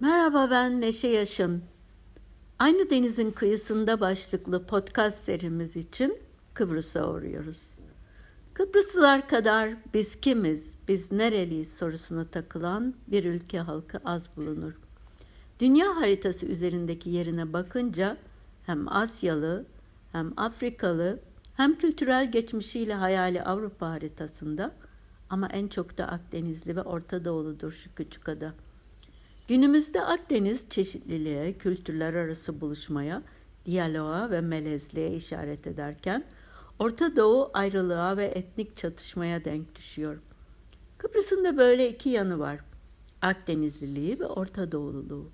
Merhaba ben Neşe Yaşın. Aynı denizin kıyısında başlıklı podcast serimiz için Kıbrıs'a uğruyoruz. Kıbrıslılar kadar biz kimiz, biz nereliyiz sorusuna takılan bir ülke halkı az bulunur. Dünya haritası üzerindeki yerine bakınca hem Asyalı, hem Afrikalı, hem kültürel geçmişiyle hayali Avrupa haritasında ama en çok da Akdenizli ve Orta Doğuludur şu küçük ada. Günümüzde Akdeniz çeşitliliğe, kültürler arası buluşmaya, diyaloğa ve melezliğe işaret ederken Orta Doğu ayrılığa ve etnik çatışmaya denk düşüyor. Kıbrıs'ın da böyle iki yanı var. Akdenizliliği ve Orta Doğululuğu.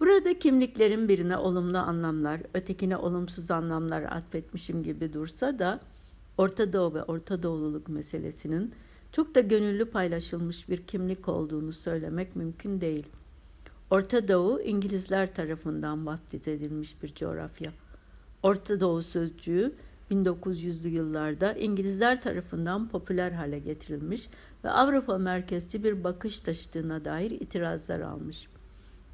Burada kimliklerin birine olumlu anlamlar, ötekine olumsuz anlamlar atfetmişim gibi dursa da Orta Doğu ve Orta Doğululuk meselesinin çok da gönüllü paylaşılmış bir kimlik olduğunu söylemek mümkün değil. Orta Doğu İngilizler tarafından vaftiz edilmiş bir coğrafya. Orta Doğu sözcüğü 1900'lü yıllarda İngilizler tarafından popüler hale getirilmiş ve Avrupa merkezci bir bakış taşıdığına dair itirazlar almış.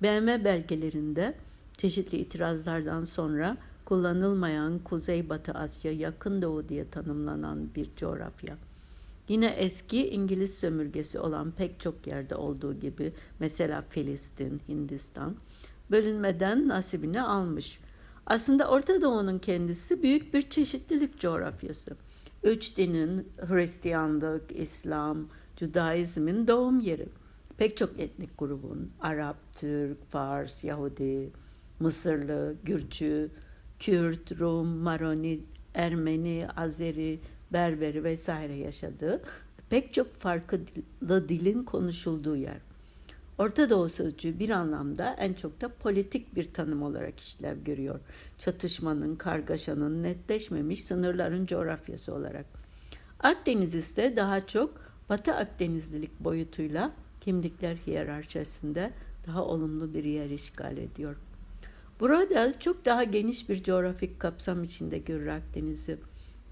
BM belgelerinde çeşitli itirazlardan sonra kullanılmayan Kuzeybatı Asya, Yakın Doğu diye tanımlanan bir coğrafya. Yine eski İngiliz sömürgesi olan pek çok yerde olduğu gibi mesela Filistin, Hindistan bölünmeden nasibini almış. Aslında Orta Doğu'nun kendisi büyük bir çeşitlilik coğrafyası. Üç dinin Hristiyanlık, İslam, Judaizmin doğum yeri. Pek çok etnik grubun Arap, Türk, Fars, Yahudi, Mısırlı, Gürcü, Kürt, Rum, Maroni, Ermeni, Azeri, Berberi vesaire yaşadığı pek çok farklı dilin konuşulduğu yer. Orta Doğu sözcüğü bir anlamda en çok da politik bir tanım olarak işlev görüyor. Çatışmanın, kargaşanın, netleşmemiş sınırların coğrafyası olarak. Akdeniz ise daha çok Batı Akdenizlilik boyutuyla kimlikler hiyerarşisinde daha olumlu bir yer işgal ediyor. Burada çok daha geniş bir coğrafik kapsam içinde görür Akdeniz'i.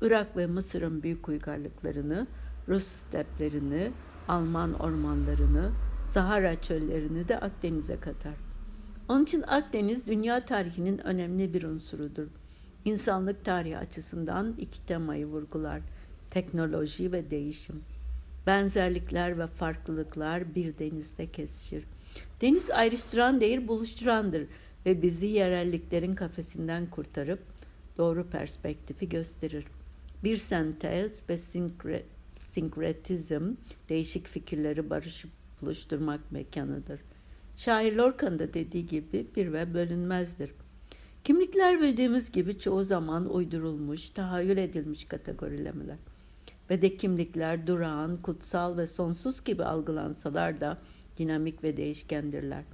Irak ve Mısır'ın büyük uygarlıklarını, Rus steplerini, Alman ormanlarını, Sahara çöllerini de Akdeniz'e katar. Onun için Akdeniz dünya tarihinin önemli bir unsurudur. İnsanlık tarihi açısından iki temayı vurgular. Teknoloji ve değişim. Benzerlikler ve farklılıklar bir denizde kesişir. Deniz ayrıştıran değil buluşturandır ve bizi yerelliklerin kafesinden kurtarıp doğru perspektifi gösterir. Bir sentez ve sinkretizm değişik fikirleri barışıp buluşturmak mekanıdır. Şair Lorcan da dediği gibi bir ve bölünmezdir. Kimlikler bildiğimiz gibi çoğu zaman uydurulmuş, tahayyül edilmiş kategorilemeler. Ve de kimlikler durağan, kutsal ve sonsuz gibi algılansalar da dinamik ve değişkendirler.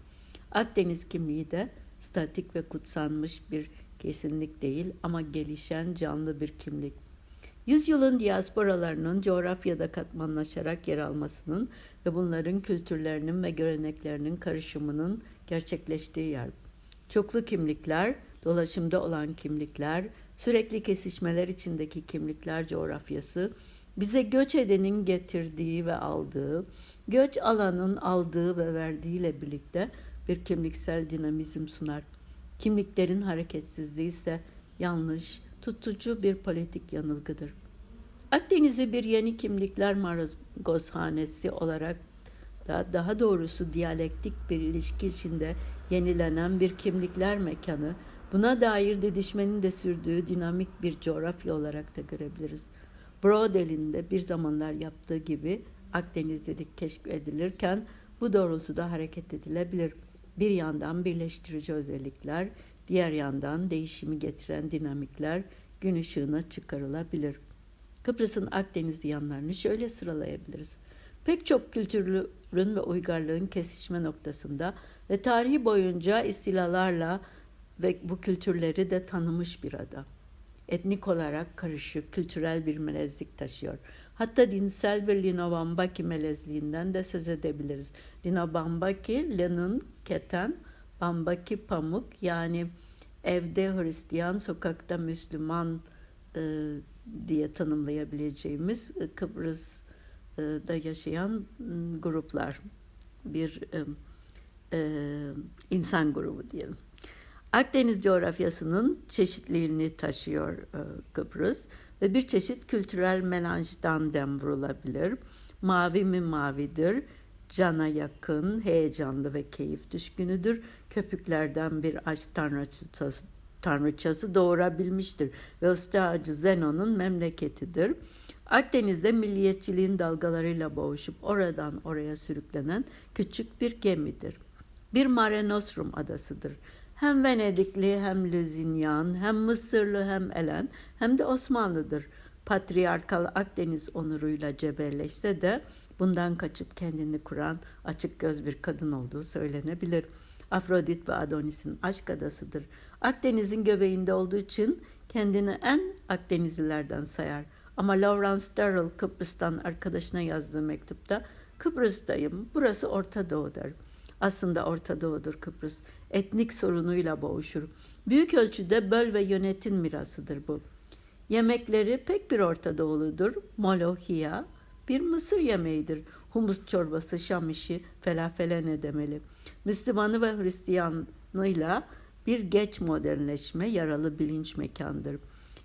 Akdeniz kimliği de statik ve kutsanmış bir kesinlik değil ama gelişen canlı bir kimlik. Yüzyılın diasporalarının coğrafyada katmanlaşarak yer almasının ve bunların kültürlerinin ve göreneklerinin karışımının gerçekleştiği yer. Çoklu kimlikler, dolaşımda olan kimlikler, sürekli kesişmeler içindeki kimlikler coğrafyası, bize göç edenin getirdiği ve aldığı, göç alanın aldığı ve verdiğiyle birlikte bir kimliksel dinamizm sunar. Kimliklerin hareketsizliği ise yanlış, tutucu bir politik yanılgıdır. Akdeniz'i bir yeni kimlikler marangozhanesi olarak da daha doğrusu diyalektik bir ilişki içinde yenilenen bir kimlikler mekanı, buna dair didişmenin de sürdüğü dinamik bir coğrafya olarak da görebiliriz. Brodel'in de bir zamanlar yaptığı gibi Akdeniz dedik keşfedilirken bu doğrultuda hareket edilebilir. Bir yandan birleştirici özellikler, diğer yandan değişimi getiren dinamikler gün ışığına çıkarılabilir. Kıbrıs'ın Akdeniz yanlarını şöyle sıralayabiliriz. Pek çok kültürün ve uygarlığın kesişme noktasında ve tarihi boyunca istilalarla ve bu kültürleri de tanımış bir ada. Etnik olarak karışık, kültürel bir melezlik taşıyor. Hatta dinsel bir Linobambaki melezliğinden de söz edebiliriz. Linobambaki, Lenin, keten, Bambaki pamuk yani evde Hristiyan, sokakta Müslüman e, diye tanımlayabileceğimiz e, Kıbrıs'da yaşayan gruplar. Bir e, insan grubu diyelim. Akdeniz coğrafyasının çeşitliliğini taşıyor e, Kıbrıs ve bir çeşit kültürel melanjdan dem vurulabilir. Mavi mi mavidir, cana yakın, heyecanlı ve keyif düşkünüdür. Köpüklerden bir aşk tanrıçası, tanrıçası doğurabilmiştir ve usta ağacı Zenon'un memleketidir. Akdeniz'de milliyetçiliğin dalgalarıyla boğuşup oradan oraya sürüklenen küçük bir gemidir. Bir Mare Nostrum adasıdır. Hem Venedikli hem Lüzinyan hem Mısırlı hem Elen hem de Osmanlıdır. Patriarkal Akdeniz onuruyla cebelleşse de bundan kaçıp kendini kuran açık göz bir kadın olduğu söylenebilir. Afrodit ve Adonis'in aşk adasıdır. Akdeniz'in göbeğinde olduğu için kendini en Akdenizlilerden sayar. Ama Lawrence Darrell Kıbrıs'tan arkadaşına yazdığı mektupta Kıbrıs'tayım, burası Orta Doğu der. Aslında Orta Doğu'dur Kıbrıs. Etnik sorunuyla boğuşur. Büyük ölçüde böl ve yönetim mirasıdır bu. Yemekleri pek bir Orta Doğuludur. Molohia bir Mısır yemeğidir. Humus çorbası, şam felafele ne demeli. Müslümanı ve Hristiyanıyla bir geç modernleşme, yaralı bilinç mekandır.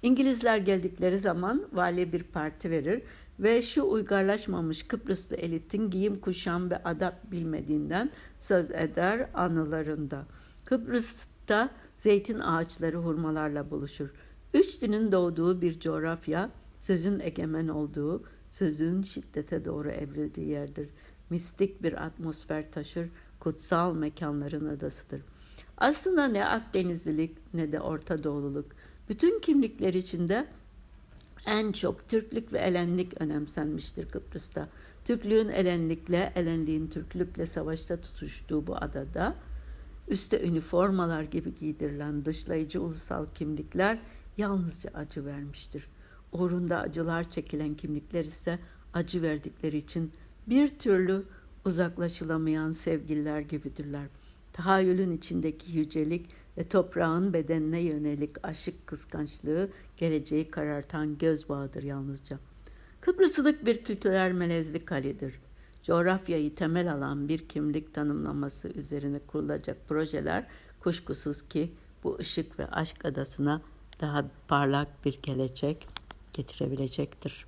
İngilizler geldikleri zaman vali bir parti verir ve şu uygarlaşmamış Kıbrıslı elitin giyim kuşam ve adap bilmediğinden söz eder anılarında. Kıbrıs'ta zeytin ağaçları hurmalarla buluşur. Üç dinin doğduğu bir coğrafya, sözün egemen olduğu, sözün şiddete doğru evrildiği yerdir. Mistik bir atmosfer taşır, kutsal mekanların adasıdır. Aslında ne Akdenizlilik ne de Orta Doğululuk. Bütün kimlikler içinde en çok Türklük ve Elenlik önemsenmiştir Kıbrıs'ta. Türklüğün Elenlikle, Elenliğin Türklükle savaşta tutuştuğu bu adada, üste üniformalar gibi giydirilen dışlayıcı ulusal kimlikler yalnızca acı vermiştir. Uğrunda acılar çekilen kimlikler ise acı verdikleri için bir türlü uzaklaşılamayan sevgililer gibidirler. Tahayyülün içindeki yücelik ve toprağın bedenine yönelik aşık kıskançlığı geleceği karartan göz bağıdır yalnızca. Kıbrıslılık bir kültürel melezlik halidir. Coğrafyayı temel alan bir kimlik tanımlaması üzerine kurulacak projeler kuşkusuz ki bu ışık ve aşk adasına daha parlak bir gelecek getirebilecektir.